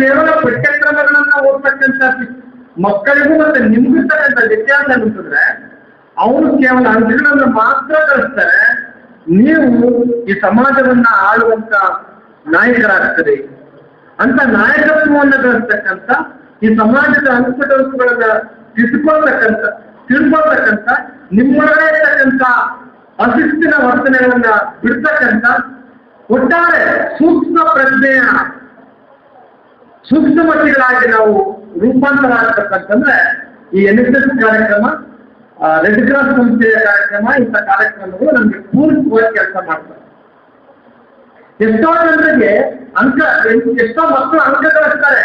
ಕೇವಲ ಪಠ್ಯಕ್ರಮಗಳನ್ನ ಓದ್ತಕ್ಕಂಥ ಮಕ್ಕಳಿಗೂ ಮತ್ತೆ ನಿಮ್ಗೂ ವ್ಯತ್ಯಾಸ ಅಂತಂದ್ರೆ ಅವರು ಕೇವಲ ಅಂಕಗಳನ್ನು ಮಾತ್ರ ಕಳಿಸ್ತಾರೆ. ನೀವು ಈ ಸಮಾಜವನ್ನ ಆಳುವಂತ ನಾಯಕರಾಗ್ತದೆ ಅಂತ ನಾಯಕತ್ವವನ್ನು ಗಳಿಸ್ತಕ್ಕಂಥ ಈ ಸಮಾಜದ ಅಂಕಗಳನ್ನ ತಿಳ್ಕೊಳ್ತಕ್ಕಂಥ ತಿಳ್ಕೊಳ್ತಕ್ಕಂಥ ನಿಮ್ಮೊಳಗಡೆ ಇರ್ತಕ್ಕಂಥ ಅಶಿಸ್ತಿನ ವರ್ತನೆಗಳನ್ನ ಬಿಡ್ತಕ್ಕಂಥ ಒಟ್ಟಾರೆ ಸೂಕ್ಷ್ಮ ಪ್ರಜ್ಞೆಯ ಸೂಕ್ಷ್ಮಮತಿಗಳಾಗಿ ನಾವು ರೂಪಾಂತರ ಆಗ್ತಕ್ಕಂತಂದ್ರೆ ಈ ಎನ್ ಎಸ್ ಎಸ್ ಕಾರ್ಯಕ್ರಮ ರೆಡ್ ಕ್ರಾಸ್ ಸಂಸ್ಥೆಯ ಕಾರ್ಯಕ್ರಮ, ಇಂಥ ಕಾರ್ಯಕ್ರಮಗಳು ನಮ್ಗೆ ಪೂರಕವಾಗಿ ಕೆಲಸ ಮಾಡ್ತಾರೆ ಎಷ್ಟೋ ಜನರಿಗೆ ಅಂಕ, ಎಷ್ಟೋ ಮಕ್ಕಳು ಅಂಕ ಗಳಿಸ್ತಾರೆ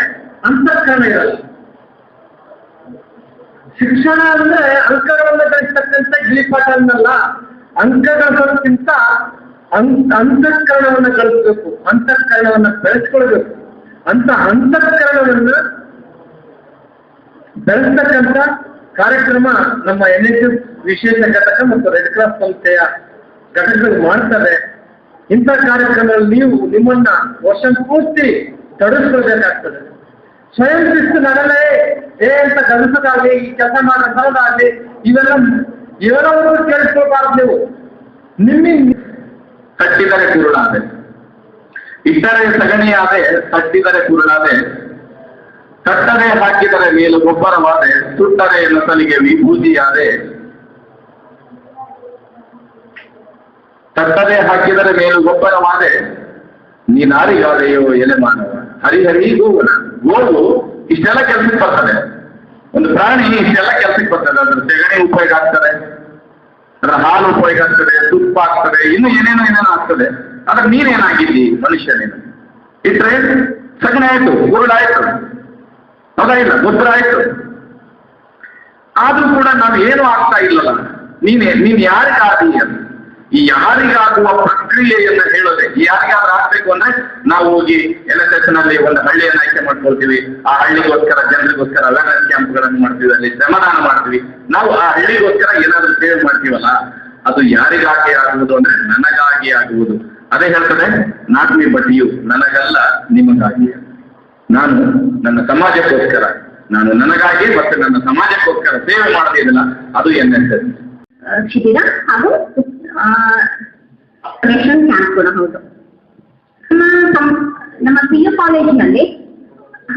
ಅಂತಃಕರಣ ಇರಲ್ಲ. ಶಿಕ್ಷಣ ಅಂದ್ರೆ ಅಂಕಗಳನ್ನ ಗಳಿಸ್ತಕ್ಕಂಥ ಗಿಳಿಪಾಠ ಅನ್ನಲ್ಲ ಅಂಕ ಗಳಿಸೋದಕ್ಕಿಂತ ಅಂತಃಕರಣವನ್ನ ಕಳಿಸ್ಬೇಕು ಅಂತಃಕರಣವನ್ನ ಬೆಳೆಸ್ಕೊಳ್ಬೇಕು. ಅಂತ ಅಂತಃಕರಣವನ್ನ ಬೆಳೆಸ್ತಕ್ಕಂಥ ಕಾರ್ಯಕ್ರಮ ನಮ್ಮ ಎನ್ ಎಸ್ ಎಸ್ ವಿಶೇಷ ಘಟಕ ಮತ್ತು ರೆಡ್ ಕ್ರಾಸ್ ಸಂಸ್ಥೆಯ ಘಟಕಗಳು ಮಾಡ್ತಾರೆ ಇಂಥ ಕಾರ್ಯಕ್ರಮದಲ್ಲಿ ನೀವು ನಿಮ್ಮನ್ನ ವರ್ಷ ಪೂರ್ತಿ ತೊಡಗಿಸ್ಕೊಳ್ಬೇಕಾಗ್ತದೆ ಸ್ವಯಂ ಶಿಸ್ತು ನಡಲೇ, ಏ ಅಂತ ಕಲಿಸೋದಾಗ್ಲಿ ಈ ಕೆಲಸ ಮಾಡೋದಾಗ್ಲಿ ಇವೆಲ್ಲ ಇವರವರು ಕೇಳಿಸ್ಕೊಳ್ಬಾರ್ದು ನೀವು. ನಿಮ್ಮ ಕಟ್ಟಿದರೆ ಕುರುಳಾದೆ ಇಟ್ಟರೆ ಸಗಣಿಯಾದೆ ತಟ್ಟಿದರೆ ಕುರುಳಾದೆ ಕಟ್ಟದೆ ಹಾಕಿದರೆ ಮೇಲು ಗೊಬ್ಬರವಾದೆ, ಸುಟ್ಟರೆ ನಸಲಿಗೆ ವಿಭೂತಿಯಾದೆ ಕಟ್ಟದೆ ಹಾಕಿದರೆ ಮೇಲು ಗೊಬ್ಬರವಾದೆ ನೀನಾರಿಗಾದೆಯೋ ಎಲೆ ಮಾನವ. ಹರಿಹರಿ ಗೋವನ ಗೋವು ಇಷ್ಟೆಲ್ಲ ಕೆಲ್ಸಕ್ಕೆ ಬರ್ತದೆ. ಒಂದು ಪ್ರಾಣಿ ಇಷ್ಟೆಲ್ಲ ಕೆಲ್ಸಕ್ಕೆ ಬರ್ತದೆ. ಅದ್ರ ಸೆಗಣಿ ಉಪಯೋಗ ಆಗ್ತದೆ. ಅದರ ಹಾಲು ಉಪಯೋಗ ಆಗ್ತದೆ, ತುಪ್ಪ ಆಗ್ತದೆ, ಇನ್ನು ಏನೇನೋ ಏನೇನೋ ಆಗ್ತದೆ. ಆದ್ರೆ ನೀನೇನಾಗಿದ್ದಿ ಮನುಷ್ಯ ನೀನು ಇಟ್ರೆ ಸಗಣಿ ಆಯ್ತು ಉರುಳಾಯ್ತು ಹೌದಾ ಇಲ್ಲ ಗೊಬ್ಬರ ಆಯ್ತು ಆದ್ರೂ ಕೂಡ ನಾವು ಏನು ಆಗ್ತಾ ಇಲ್ಲಲ್ಲ. ನೀನೇ, ನೀನ್ ಯಾರಿಗಾದಿ ಅಂತ. ಈ ಯಾರಿಗಾಗುವ ಪ್ರಕ್ರಿಯೆಯನ್ನ ಹೇಳೋದೆ, ಯಾರಿಗಾದ್ರೂ ಆಗ್ಬೇಕು ಅಂದ್ರೆ ನಾವು ಹೋಗಿ ಎನ್ ಎಸ್ ಎಸ್ನಲ್ಲಿ ಒಂದು ಹಳ್ಳಿಯನ್ನು ಆಯ್ಕೆ ಮಾಡ್ಕೊಳ್ತೀವಿ. ಆ ಹಳ್ಳಿಗೋಸ್ಕರ ಜನರಿಗೋಸ್ಕರ ಅವೇರ್ನೆಸ್ ಕ್ಯಾಂಪ್ಗಳನ್ನು ಮಾಡ್ತೀವಿ, ಅಲ್ಲಿ ಶ್ರಮದಾನ ಮಾಡ್ತೀವಿ. ನಾವು ಆ ಹಳ್ಳಿಗೋಸ್ಕರ ಏನಾದ್ರೂ ಸೇವೆ ಮಾಡ್ತೀವಲ್ಲ, ಅದು ಯಾರಿಗಾಗಿ ಆಗುವುದು ಅಂದ್ರೆ ನನಗಾಗಿ ಆಗುವುದು. ಅದೇ ಹೇಳ್ತದೆ ನಾಟ್ ಮಿ ನನಗಲ್ಲ ನಿಮಗಾಗಿ ನಾನು ನನ್ನ ಸಮಾಜಕ್ಕೋಸ್ಕರ, ನಾನು ನನಗಾಗಿ ಮತ್ತು ನನ್ನ ಸಮಾಜಕ್ಕೋಸ್ಕರ ಸೇವೆ ಮಾಡ್ತಿದ್ದಲ್ಲ ಅದು ಎನ್ ಎಸ್ ಎಸ್. ಹಾಗೂ ಹೌದು. ನಮ್ಮ ಪಿ ಯು ಕಾಲೇಜಿನಲ್ಲಿ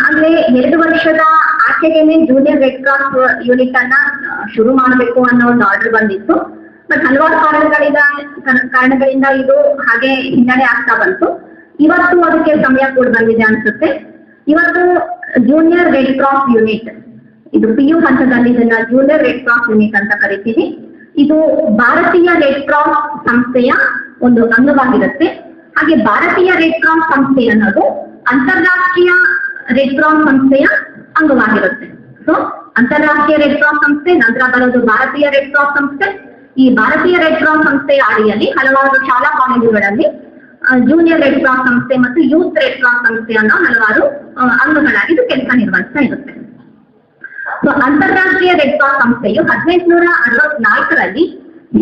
ಆಗ್ಲೇ ಎರಡು ವರ್ಷದ ಆಚೆಗೆನೆ ಜೂನಿಯರ್ ರೆಡ್ ಕ್ರಾಸ್ ಯೂನಿಟ್ ಅನ್ನ ಶುರು ಮಾಡಬೇಕು ಅನ್ನೋ ಒಂದು ಆರ್ಡರ್ ಬಂದಿತ್ತು. ಬಟ್ ಹಲವಾರು ಕಾರಣಗಳಿಂದ ಕಾರಣಗಳಿಂದ ಇದು ಹಾಗೆ ಹಿನ್ನಡೆ ಆಗ್ತಾ ಬಂತು. ಇವತ್ತು ಅದಕ್ಕೆ ಸಮಯ ಕೂಡ ಬಂದಿದೆ ಅನ್ಸುತ್ತೆ. ಇವತ್ತು ಜೂನಿಯರ್ ರೆಡ್ ಕ್ರಾಸ್ ಯೂನಿಟ್ ಇದು ಪಿ ಯು ಹಂತದಲ್ಲಿ ಇದನ್ನ ಜೂನಿಯರ್ ರೆಡ್ ಕ್ರಾಸ್ ಯೂನಿಟ್ ಅಂತ ಕರಿತೀವಿ. ಇದು ಭಾರತೀಯ ರೆಡ್ ಕ್ರಾಸ್ ಸಂಸ್ಥೆಯ ಒಂದು ಅಂಗವಾಗಿರುತ್ತೆ. ಹಾಗೆ ಭಾರತೀಯ ರೆಡ್ ಕ್ರಾಸ್ ಸಂಸ್ಥೆ ಅನ್ನೋದು ಅಂತಾರಾಷ್ಟ್ರೀಯ ರೆಡ್ ಕ್ರಾಸ್ ಸಂಸ್ಥೆಯ ಅಂಗವಾಗಿರುತ್ತೆ. ಸೊ ಅಂತಾರಾಷ್ಟ್ರೀಯ ರೆಡ್ ಕ್ರಾಸ್ ಸಂಸ್ಥೆ, ನಂತರ ಬರೋದು ಭಾರತೀಯ ರೆಡ್ ಕ್ರಾಸ್ ಸಂಸ್ಥೆ ಈ ಭಾರತೀಯ ರೆಡ್ ಕ್ರಾಸ್ ಸಂಸ್ಥೆಯ ಅಡಿಯಲ್ಲಿ ಹಲವಾರು ಶಾಲಾ ಕಾಲೇಜುಗಳಲ್ಲಿ ಜೂನಿಯರ್ ರೆಡ್ ಕ್ರಾಸ್ ಸಂಸ್ಥೆ ಮತ್ತು ಯೂತ್ ರೆಡ್ ಕ್ರಾಸ್ ಸಂಸ್ಥೆ ಅನ್ನೋ ಹಲವಾರು ಅಂಗಗಳಾಗಿ ಇದು ಕೆಲಸ ನಿರ್ವಹಿಸ್ತಾ ಇರುತ್ತೆ. ಸೊ ಅಂತಾರಾಷ್ಟ್ರೀಯ ರೆಡ್ ಕ್ರಾಸ್ ಸಂಸ್ಥೆಯು ಹದಿನೆಂಟುನೂರ ಅರವತ್ನಾಲ್ಕರಲ್ಲಿ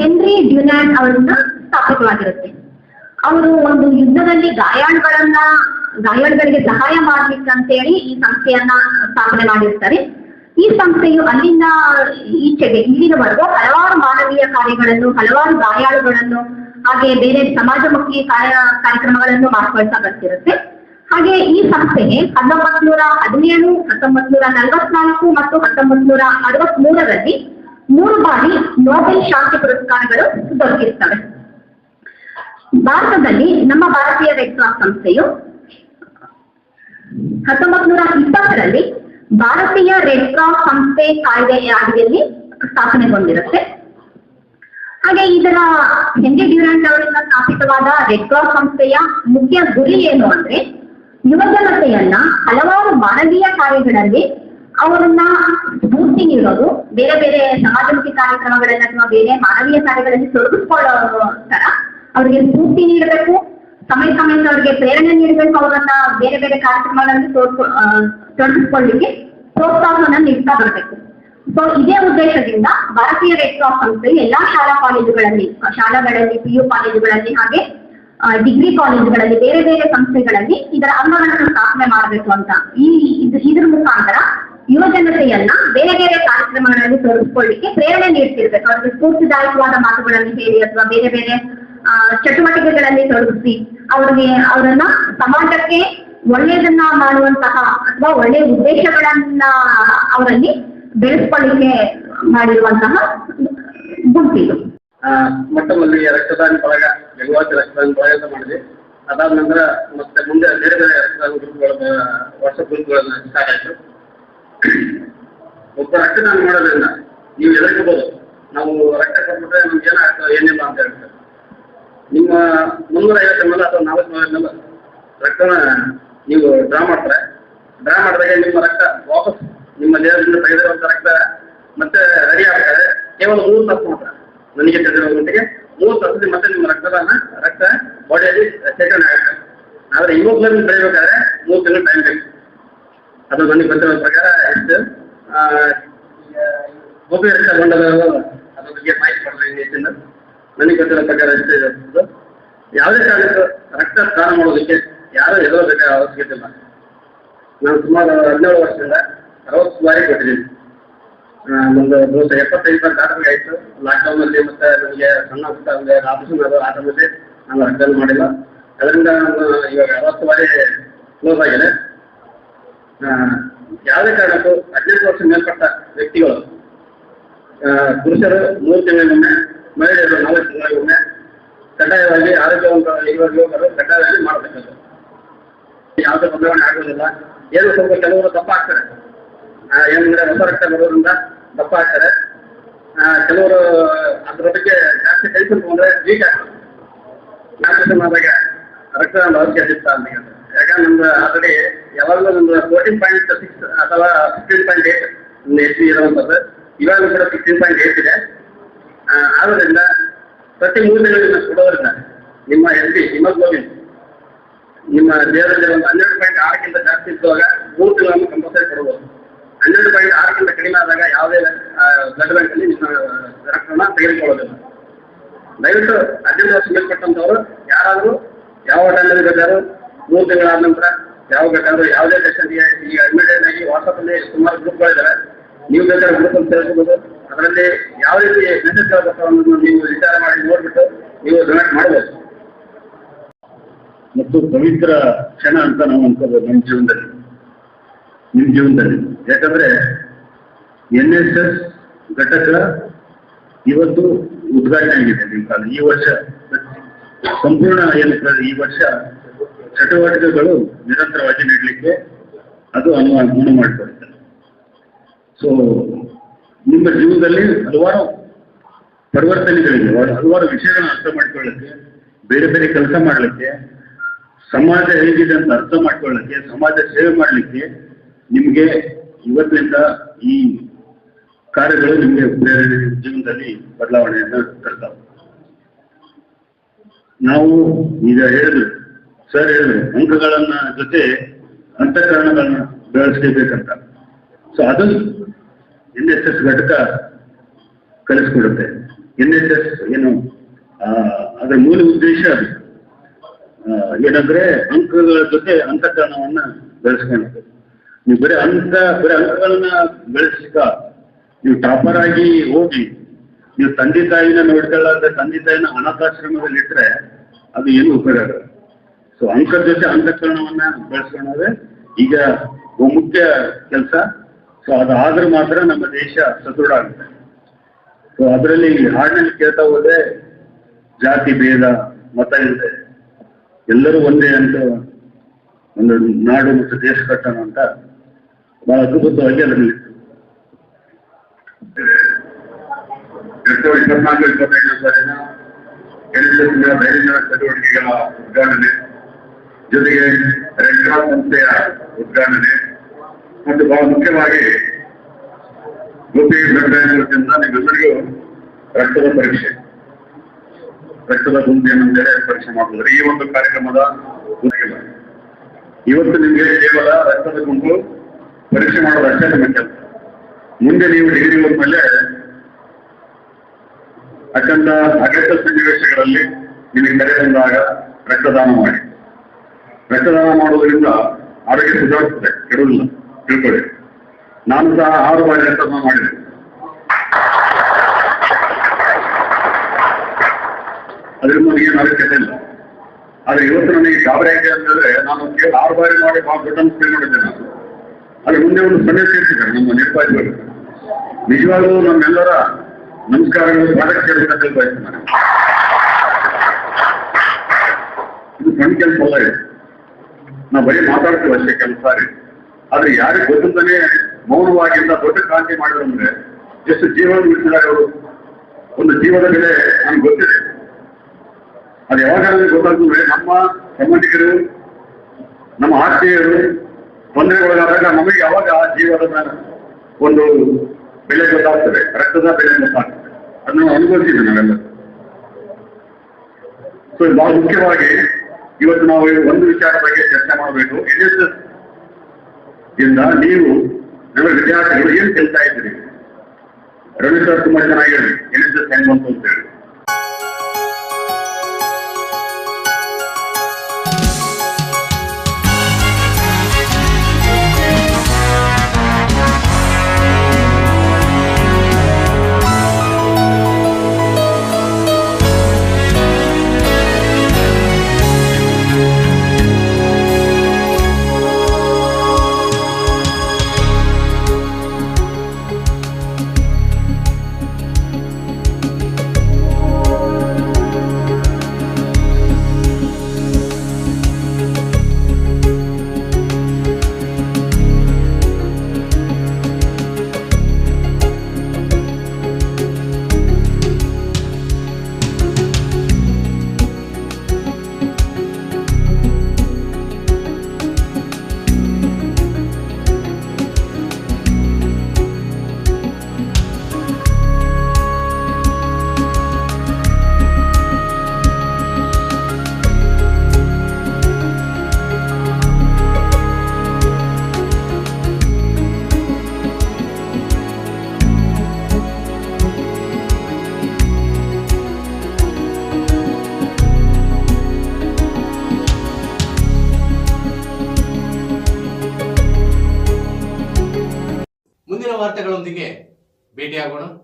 ಹೆನ್ರಿ ಡ್ಯುನಾಂಡ್ ಅವರಿಂದ ಸ್ಥಾಪಕವಾಗಿರುತ್ತೆ. ಅವರು ಒಂದು ಯುದ್ಧದಲ್ಲಿ ಗಾಯಾಳುಗಳನ್ನ, ಗಾಯಾಳುಗಳಿಗೆ ಸಹಾಯ ಮಾಡ್ಲಿಕ್ಕೆ ಅಂತೇಳಿ ಈ ಸಂಸ್ಥೆಯನ್ನ ಸ್ಥಾಪನೆ ಮಾಡಿರ್ತಾರೆ. ಈ ಸಂಸ್ಥೆಯು ಅಲ್ಲಿನ ಈಚೆಗೆ ಇಲ್ಲಿನವರೆಗೂ ಹಲವಾರು ಮಾನವೀಯ ಕಾರ್ಯಗಳನ್ನು, ಹಲವಾರು ಗಾಯಾಳುಗಳನ್ನು ಹಾಗೆ ಬೇರೆ ಸಮಾಜಮುಖಿ ಕಾರ್ಯ, ಕಾರ್ಯಕ್ರಮಗಳನ್ನು ಮಾಡ್ಕೊಳ್ತಾ ಬರ್ತಿರುತ್ತೆ. ಹಾಗೆ ಈ ಸಂಸ್ಥೆಗೆ ಹತ್ತೊಂಬತ್ ನೂರ ಹದಿನೇಳು ಹತ್ತೊಂಬತ್ ನೂರ ನಲವತ್ನಾಲ್ಕು ಮತ್ತು ಹತ್ತೊಂಬತ್ ನೂರ ಅರವತ್ ಮೂರರಲ್ಲಿ ಮೂರು ಬಾರಿ ನೋಬೆಲ್ ಶಾಂತಿ ಪುರಸ್ಕಾರಗಳು ದೊರಕಿರ್ತವೆ. ಭಾರತದಲ್ಲಿ ನಮ್ಮ ಭಾರತೀಯ ರೆಡ್ ಕ್ರಾಸ್ ಸಂಸ್ಥೆಯು ಹತ್ತೊಂಬತ್ ನೂರ ಇಪ್ಪತ್ತರಲ್ಲಿ ಭಾರತೀಯ ರೆಡ್ ಕ್ರಾಸ್ ಸಂಸ್ಥೆ ಕಾಯ್ದೆ ಅಡಿಯಲ್ಲಿ ಸ್ಥಾಪನೆಗೊಂಡಿರುತ್ತೆ. ಹಾಗೆ ಇದರ ಹೆನ್ರಿ ಡ್ಯೂರಾಂಟ್ ಅವರಿಂದ ಸ್ಥಾಪಿತವಾದ ರೆಡ್ ಕ್ರಾಸ್ ಸಂಸ್ಥೆಯ ಮುಖ್ಯ ಗುರಿ ಏನು ಅಂದ್ರೆ ಯುವಜನತೆಯನ್ನ ಹಲವಾರು ಮಾನವೀಯ ಕಾರ್ಯಗಳಲ್ಲಿ ಅವರನ್ನ ಸ್ಫೂರ್ತಿ ನೀಡೋದು, ಬೇರೆ ಬೇರೆ ಸಮಾಜಮುಖಿ ಕಾರ್ಯಕ್ರಮಗಳಲ್ಲಿ ಅಥವಾ ಬೇರೆ ಮಾನವೀಯ ಕಾರ್ಯಗಳಲ್ಲಿ ತೊಡಗಿಸ್ಕೊಳ್ಳೋ ತರ ಅವರಿಗೆ ಸ್ಫೂರ್ತಿ ನೀಡಬೇಕು ಸಮಯ ಸಮಯಕ್ಕೆ ಅವ್ರಿಗೆ ಪ್ರೇರಣೆ ನೀಡಬೇಕು ಅವರನ್ನ ಬೇರೆ ಬೇರೆ ಆ, ತೊಡಗಿಸ್ಕೊಳ್ಳಿಕ್ಕೆ ಪ್ರೋತ್ಸಾಹವನ್ನು ನೀಡ್ತಾ ಬರಬೇಕು. ಸೊ ಇದೇ ಉದ್ದೇಶದಿಂದ ಭಾರತೀಯ ರೆಡ್ ಕ್ರಾಸ್ ಸಂಸ್ಥೆ ಎಲ್ಲಾ ಶಾಲಾ ಕಾಲೇಜುಗಳಲ್ಲಿ ಶಾಲೆಗಳಲ್ಲಿ ಶಾಲಾಗಳಲ್ಲಿ ಪಿ ಯು ಕಾಲೇಜುಗಳಲ್ಲಿ ಹಾಗೆ ಡಿಗ್ರಿ ಕಾಲೇಜುಗಳಲ್ಲಿ ಬೇರೆ ಬೇರೆ ಸಂಸ್ಥೆಗಳಲ್ಲಿ ಇದರ ಅಂಗಗಳನ್ನು ಸ್ಥಾಪನೆ ಮಾಡಬೇಕು ಅಂತ. ಈ ಇದು- ಇದ್ರ ಮುಖಾಂತರ ಯುವ ಜನತೆಯನ್ನ ಬೇರೆ ಬೇರೆ ಕಾರ್ಯಕ್ರಮಗಳಲ್ಲಿ ತೊಡಗಿಸ್ಕೊಳ್ಳಿಕ್ಕೆ ಪ್ರೇರಣೆ ನೀಡ್ತಿರ್ಬೇಕು. ಅವ್ರಿಗೆ ಸ್ಫೂರ್ತಿದಾಯಕವಾದ ಮಾತುಗಳನ್ನು ಹೇಳಿ ಅಥವಾ ಬೇರೆ ಬೇರೆ ಚಟುವಟಿಕೆಗಳಲ್ಲಿ ತೊಡಗಿಸಿ ಅವ್ರಿಗೆ ಅವರನ್ನ ಸಮಾಜಕ್ಕೆ ಒಳ್ಳೆಯದನ್ನ ಮಾಡುವಂತಹ ಅಥವಾ ಒಳ್ಳೆಯ ಉದ್ದೇಶಗಳನ್ನ ಅವರಲ್ಲಿ ಬೆಳೆಸ್ಕೊಳ್ಳಿಕ್ಕೆ ಮಾಡಿರುವಂತಹ ಗುಂಪಿದು ಮಟ್ಟದಲ್ಲಿ ರಕ್ತದಾನ ಬಳಗ ಗಂಗಾವತಿ ರಕ್ತದಾನ ಬಳಗ ಮಾಡಿದೆ ಅದಾದ ನಂತರ ಮತ್ತೆ ಮುಂದೆ ಬೇರೆ ಬೇರೆ ರಕ್ತದಾನ ಗುಂಪುಗಳನ್ನ ವಾಟ್ಸಪ್ ಗುಂಪುಗಳನ್ನ ಸ್ಟಾರ್ಟ್ ಆಯ್ತು. ಒಬ್ಬ ರಕ್ತದಾನ ಮಾಡೋದ್ರಿಂದ ನೀವು ಎದುರಿಸಬಹುದು ನಾವು ರಕ್ತ ಕೊಟ್ಬಿಟ್ರೆ ನಮ್ಗೆ ಏನಾಗ್ತದೆ, ಏನಿಲ್ಲ ಅಂತ ಹೇಳ್ತಾರೆ. ನಿಮ್ಮ ಮುನ್ನೂರ ಐವತ್ತು ಎಂ ಎಲ್ ಅಥವಾ ನಾಲ್ಕು ನೂರ ಎಂ ಎಲ್ ರಕ್ತನ ನೀವು ಡ್ರಾ ಮಾಡ್ತಾರೆ. ಡ್ರಾ ಮಾಡಿದಾಗ ನಿಮ್ಮ ರಕ್ತ ವಾಪಸ್ ನಿಮ್ಮ ದೇಹದಿಂದ ತೆಗೆದಿರುವಂತ ರಕ್ತ ಮತ್ತೆ ರೆಡಿ ಆಗ್ತಾರೆ ಕೇವಲ ಮೂರು ತಾಸು ಮಾತ್ರ. ನನಗೆ ತಿಳಿದಿರೋ ಗಂಟೆಗೆ ಮೂರು ತಾಸಲ್ಲಿ ಮತ್ತೆ ನಿಮ್ಮ ರಕ್ತದಾನ ರಕ್ತ ಬಾಡಿಯಲ್ಲಿ ಶೇಖರಣೆ ಆಗುತ್ತೆ. ಆದ್ರೆ ಹಿಮೋಗ್ಲೋಬಿನ್ ಬೆಳಿಬೇಕಾದ್ರೆ ಮೂರು ತಿಂಗಳು ಟೈಮ್ ಬೇಕು. ಅದು ನನಗೆ ಗೊತ್ತಿರೋ ಪ್ರಕಾರ ಎಷ್ಟು ಗೋಪಿ ರಕ್ತ ಗೊಂಡಗಳು ಅದ್ರ ಬಗ್ಗೆ ಮಾಹಿತಿ ಕೊಡ್ತಾರೆ ಹೆಚ್ಚಿನ ನನಗೆ ಗೊತ್ತಿರೋ ಪ್ರಕಾರ ಅಷ್ಟೇ ಅದು. ಯಾವುದೇ ಕಾರಣಕ್ಕೂ ರಕ್ತ ಸ್ನಾನ ಮಾಡೋದಕ್ಕೆ ಯಾರು ಎದುರಬೇಕಾದ ಅವಶ್ಯಕತೆ ಇಲ್ಲ. ನಾನು ಸುಮಾರು ಹದಿನೇಳು ವರ್ಷದಿಂದ ಅರವತ್ತು ಬಾರಿ ಕೊಟ್ಟಿದ್ದೀನಿ. ಒಂದು ದಿವಸ ಎಪ್ಪತ್ತೈದು ಸಾವಿರ ಡಾಕ್ಟರ್ಗೆ ಆಯಿತು. ಲಾಕ್ಡೌನಲ್ಲಿ ಮತ್ತೆ ನನಗೆ ಸಣ್ಣ ಪುಟ್ಟ ಆಪರೇಷನ್ ಆದ ಆ ಟೈಮಲ್ಲಿ ನಾನು ರಕ್ತದಾನ ಮಾಡಿಲ್ಲ. ಅದರಿಂದ ನಾನು ಇವಾಗ ಅರವತ್ತು ಬಾರಿ ಕ್ಲೋಸ್ ಆಗಿದೆ ಯಾವುದೇ ಕಾರಣಕ್ಕೂ ಹದಿನೆಂಟು ವರ್ಷ ಮೇಲ್ಪಟ್ಟ ವ್ಯಕ್ತಿಗಳು ಪುರುಷರು ಮೂರು ತಿಂಗಳಿಗೊಮ್ಮೆ ಮಹಿಳೆಯರು ನಾಲ್ಕು ತಿಂಗಳಿಗೊಮ್ಮೆ ಕಡ್ಡಾಯವಾಗಿ ಆರೋಗ್ಯವಂತ ಇರುವ ಯುವಕರು ಕಡ್ಡಾಯವಾಗಿ ಮಾಡಬೇಕದು ಯಾವುದೇ ಬದಲಾವಣೆ ಆಗೋದಿಲ್ಲ ಏನು ಸ್ವಲ್ಪ ಕೆಲವರು ದಪ್ಪ ಆಗ್ತಾರೆ ಆ, ಏನಂದ್ರೆ ಹೊಸ ರಕ್ತ ಬರೋದ್ರಿಂದ ದಪ್ಪ ಆಗ್ತಾರೆ ಆ, ಕೆಲವರು ಅದ್ರ ಬಗ್ಗೆ ಜಾಸ್ತಿ ಟೆನ್ಷನ್ ತಗೊಂಡ್ರೆ ವೀಕ್ ಆಗ್ತಾರೆ ನ್ಯಾಚುರಲ್ ಆದಾಗ ರಕ್ತದಾನ ಅವಶ್ಯಕತೆ ಇತ್ತ ಅಂತ ಹೇಳ್ತಾರೆ. ಯಾಕಂದ್ರೆ ನಮ್ದು ಆಲ್ರೆಡಿ ಯಾವಾಗಲೂ ನಮ್ದು ಫೋರ್ಟೀನ್ ಪಾಯಿಂಟ್ ಸಿಕ್ಸ್ ಅಥವಾ sixteen point eight H B ಇರುವಂಥದ್ದು ಇವಾಗ ಕೂಡ ಸಿಕ್ಸ್ಟೀನ್ ಪಾಯಿಂಟ್ ಏಟ್ ಇದೆ ಆ, ಆದ್ರಿಂದ ಪ್ರತಿ ಮೂರು ತಿಂಗಳಿಗೆ ಕೊಡೋದ್ರಿಂದ ನಿಮ್ಮ ಎಲ್ ಬಿ ಹಿಮೋಗ್ಲೋಬಿನ್ ನಿಮ್ಮ ದೇಹದಲ್ಲಿ ಒಂದು ಹನ್ನೆರಡು ಪಾಯಿಂಟ್ ಆರಕ್ಕಿಂತ ಜಾಸ್ತಿ ಇದ್ದಾಗ ಮೂರು ತಿಂಗಳನ್ನು ಕಂಪಲ್ಸರಿ ಕೊಡಬಹುದು ಹನ್ನೆರಡು ಪಾಯಿಂಟ್ ಆರಕ್ಕಿಂತ ಕಡಿಮೆ ಆದಾಗ ಯಾವುದೇ ಬ್ಲಡ್ ಬ್ಯಾಂಕ್ ಅಲ್ಲಿ ನಿಮ್ಮ ರಕ್ತನ ತೆಗೆದುಕೊಳ್ಳೋದಿಲ್ಲ. ದಯವಿಟ್ಟು ಹದಿನೆಂಟು ವರ್ಷ ಯಾರಾದರೂ ಯಾವ ಟೈಮಲ್ಲಿ ಬೇಕಾದ್ರೂ ಮೂರು ತಿಂಗಳಾದ ನಂತರ ಯಾವ ಬೇಕಾದ್ರೂ ಯಾವುದೇ ಪೇಷಂಟ್ಗೆ ಈಗ ಇಮಿಡಿಯೇಟ್ ಆಗಿ ವಾಟ್ಸಪ್ ಅಲ್ಲಿ ಸುಮಾರು ಗ್ರೂಪ್ಗಳಿದ್ದಾರೆ ನೀವು ಬೇಕಾದ್ರೆ ಗ್ರೂಪ್ ಅಲ್ಲಿ ಸೇರಿಸಬಹುದು ಅದರಲ್ಲಿ ಯಾವ ರೀತಿ ಅನ್ನೋದನ್ನು ನೀವು ವಿಚಾರ ಮಾಡಿ ನೋಡ್ಬಿಟ್ಟು ನೀವು ಡೊನೇಟ್ ಮಾಡಬೇಕು ಮತ್ತು ಪವಿತ್ರ ಕ್ಷಣ ಅಂತ ನಾವು ಅನ್ಕೋಬಹುದು ನಿಮ್ಮ ಜೀವನದಲ್ಲಿ. ನಿಮ್ಮ ಜೀವನದಲ್ಲಿ. ಯಾಕಂದ್ರೆ ಎನ್ ಎಸ್ ಎಸ್ ಘಟಕ ಇವತ್ತು ಉದ್ಘಾಟನೆ ಆಗಿದೆ ನಿಮ್ಮ ಕಾಲ ಈ ವರ್ಷ ಸಂಪೂರ್ಣ ಏನು ಈ ವರ್ಷ ಚಟುವಟಿಕೆಗಳು ನಿರಂತರವಾಗಿ ನೀಡಲಿಕ್ಕೆ ಅದು ಅನುಮಾನ ಮಾಡಿಕೊಡುತ್ತೆ. ಸೊ ನಿಮ್ಮ ಜೀವನದಲ್ಲಿ ಹಲವಾರು ಪರಿವರ್ತನೆಗಳಿವೆ, ಹಲವಾರು- ವಿಷಯಗಳನ್ನ ಅರ್ಥ ಮಾಡ್ಕೊಳ್ಳಕ್ಕೆ, ಬೇರೆ ಬೇರೆ ಕೆಲಸ ಮಾಡಲಿಕ್ಕೆ, ಸಮಾಜ ಹೇಗಿದೆ ಅಂತ ಅರ್ಥ ಮಾಡ್ಕೊಳ್ಳಕ್ಕೆ, ಸಮಾಜ ಸೇವೆ ಮಾಡಲಿಕ್ಕೆ ನಿಮಗೆ ಇವತ್ತಿನಿಂದ ಈ ಕಾರ್ಯಗಳು ನಿಮಗೆ ಪ್ರೇರಣೆ, ಜೀವನದಲ್ಲಿ ಬದಲಾವಣೆಯನ್ನು ತರ್ತಾವೆ. ನಾವು ಈಗ ಹೇಳಿದ್ರು ಸರ್ ಹೇಳಿದ್ರು ಅಂಕಗಳನ್ನ ಜೊತೆ ಅಂತಃಕರಣಗಳನ್ನ ಬೆಳೆಸ್ಕೋಬೇಕಂತ ಸೊ ಅದು ಎನ್ ಎಸ್ ಎಸ್ ಘಟಕ ಕಲಿಸ್ಕೊಡುತ್ತೆ. ಎನ್ ಎಸ್ ಎಸ್ ಏನು ಅದರ ಮೂಲ ಉದ್ದೇಶ ಏನಂದ್ರೆ ಅಂಕಗಳ ಜೊತೆ ಅಂತಃಕರಣವನ್ನ ಬೆಳೆಸ್ಕೊಳ್ಳೋದು ನೀವು ಬರೀ ಅಂಕ ಬರೀ ಅಂಕಗಳನ್ನ ಬೆಳೆಸಿಕ ನೀವು ಟಾಪರ್ ಆಗಿ ಹೋಗಿ, ನೀವು ತಂದೆ ತಾಯಿನ ನೋಡ್ಕೊಳ್ಳಾರ್ದೆ ತಂದೆ ತಾಯಿನ ಅನಾಥಾಶ್ರಮದಲ್ಲಿ ಇಟ್ರೆ ಅದು ಏನು ಉಪಯೋಗ ಸೊ ಅಂಕದ ಜೊತೆ ಅಂತಃಕರಣವನ್ನ ಬೆಳೆಸ್ಕೊಳ್ಳೋದೇ ಈಗ ಬಹುಮುಖ್ಯ ಕೆಲಸ. ಸೊ ಅದಾದ್ರೂ ಮಾತ್ರ ನಮ್ಮ ದೇಶ ಸದೃಢ ಆಗುತ್ತೆ ಸೊ ಅದರಲ್ಲಿ ಹಾಡಿನಲ್ಲಿ ಕೇಳ್ತಾ ಹೋದ್ರೆ ಜಾತಿ, ಭೇದ, ಮತ ಇಲ್ಲದೆ ಎಲ್ಲರೂ ಒಂದೇ ಅಂತ ಒಂದು ನಾಡು ಮತ್ತು ದೇಶ ಕಟ್ಟಣ ಅಂತ ಬಹಳ ಅದ್ಭುತವಾಗಿ ಅದರಲ್ಲಿ ಎರಡ್ ಸಾವಿರದ ಇಪ್ಪತ್ನಾಲ್ಕು, ಇಪ್ಪತ್ತೈದು ಸಾಲಿನ ಚಟುವಟಿಕೆಗಳ ಉದ್ಘಾಟನೆ. ಜೊತೆಗೆ ರೆಡ್ ಕ್ರಾಸ್ ಸಂಸ್ಥೆಯ ಉದ್ಘಾಟನೆ. ಮತ್ತು ಬಹಳ ಮುಖ್ಯವಾಗಿ ಗೋಪಿ ಬ್ಲಡ್ ಬ್ಯಾಂಕ್ ವತಿಯಿಂದ ನಿಮ್ಮೆಲ್ಲರಿಗೂ ರಕ್ತದ ಪರೀಕ್ಷೆ. ರಕ್ತದ ಗುಂಪಿಯನ್ನು ಬೇರೆ ಪರೀಕ್ಷೆ ಮಾಡಿದ್ರೆ ಈ ಒಂದು ಕಾರ್ಯಕ್ರಮದ ಇವತ್ತು ನಿಮಗೆ ಕೇವಲ ರಕ್ತದ ಗುಂಪು ಪರೀಕ್ಷೆ ಮಾಡೋದು ಅಷ್ಟೇ ನಿಮ್ಮ ಕೆಲಸ ಮುಂದೆ ನೀವು ಡಿಗ್ರಿ ಹೋದ್ಮೇಲೆ ಅತ್ಯಂತ ಅಗತ್ಯ ಸನ್ನಿವೇಶಗಳಲ್ಲಿ ನಿಮಗೆ ಕರೆ ಬಂದಾಗ ರಕ್ತದಾನ ಮಾಡಿ. ರಕ್ತದಾನ ಮಾಡೋದ್ರಿಂದ ಆರೋಗ್ಯ ಸುಧಾರಿಸ್ತದೆ ಕೆಡುವುದಿಲ್ಲ. ತಿಳ್ಕೊಳ್ಳಿ ನಾನು ಸಹ ಆರು ಬಾರಿ ರಕ್ತದಾನ ಮಾಡಿದೆ. ಅದರಿಂದ ನನಗೆ ಆರೋಗ್ಯತೆ ಇಲ್ಲ. ಆದ್ರೆ ಇವತ್ತು ನನಗೆ ಗಾಬರಿ ಆಗಿದೆ ಅಂತಂದ್ರೆ ನಾನು ಕೇವಲ ಆರು ಬಾರಿ ಮಾಡಿ ಬಹಳ ದೊಡ್ಡ ಫೀಲ್ ಮಾಡಿದ್ದೆ ನಾನು. ಅದ್ರ ಮುಂದೆ ಒಂದು ಸನ್ನೆ ಸೇರಿಸಿದ್ದಾರೆ ನಮ್ಮ ನಿರ್ಪಾಯಿಗಳು ನಿಜವಾಗ್ಲೂ ನಮ್ಮೆಲ್ಲರ ನಮಸ್ಕಾರಗಳು ಬಹಳ ನಾನು. ಇದು ಸಣ್ಣ ಕೆಲಸ ಅಲ್ಲ ಇದು. ನಾವು ಬರೀ ಮಾತಾಡ್ತೀವಿ ಅಷ್ಟೇ ಕೆಲಸ ಸಾರಿ. ಆದ್ರೆ ಯಾರಿಗೆ ಗೊತ್ತಿದ್ದಾನೆ ಮೌನವಾಗಿಂದ ದೊಡ್ಡ ಕ್ರಾಂತಿ ಮಾಡಿದ್ರು ಅಂದ್ರೆ ಎಷ್ಟು ಜೀವನ ಉಳಿಸಿದ್ದಾರೆ ಅವರು? ಒಂದು ಜೀವದ ಬೆಲೆ ನಮ್ಗೆ ಗೊತ್ತಿದೆ. ಅದು ಯಾವಾಗ ಗೊತ್ತಾಗ್ತದೆ, ನಮ್ಮ ಸಂಬಂಧಿಕರು, ನಮ್ಮ ಆತ್ಮೀಯರು ತೊಂದರೆಗೊಳಗಾದಾಗ ನಮಗೆ ಯಾವಾಗ ಆ ಜೀವನದ ಒಂದು ಬೆಲೆ ಗೊತ್ತಾಗ್ತದೆ, ರಕ್ತದ ಬೆಲೆ ಗೊತ್ತಾಗ್ತದೆ. ಅದನ್ನು ಅನುಭವಿಸಿದ್ವಿ ನಾವೆಲ್ಲ. ಸೊ ಬಹಳ ಮುಖ್ಯವಾಗಿ ಇವತ್ತು ನಾವು ಒಂದು ವಿಚಾರ ಬಗ್ಗೆ ಚರ್ಚೆ ಮಾಡಬೇಕು. ಎನ್ ಎಸ್ ಇಂದ ನೀವು ನಮ್ಮ ವಿದ್ಯಾರ್ಥಿಗಳು ಏನ್ ಕೇಳ್ತಾ ಇದ್ದೀರಿ? ರವಿ ಸರ್ ತುಂಬಾ ಚೆನ್ನಾಗಿ ಹೇಳಿ ಎನ್ ಎಸ್ ಎಸ್ ಹೆಂಗ್ ಅಂತ ಹೇಳಿ. ¿qué hago, no?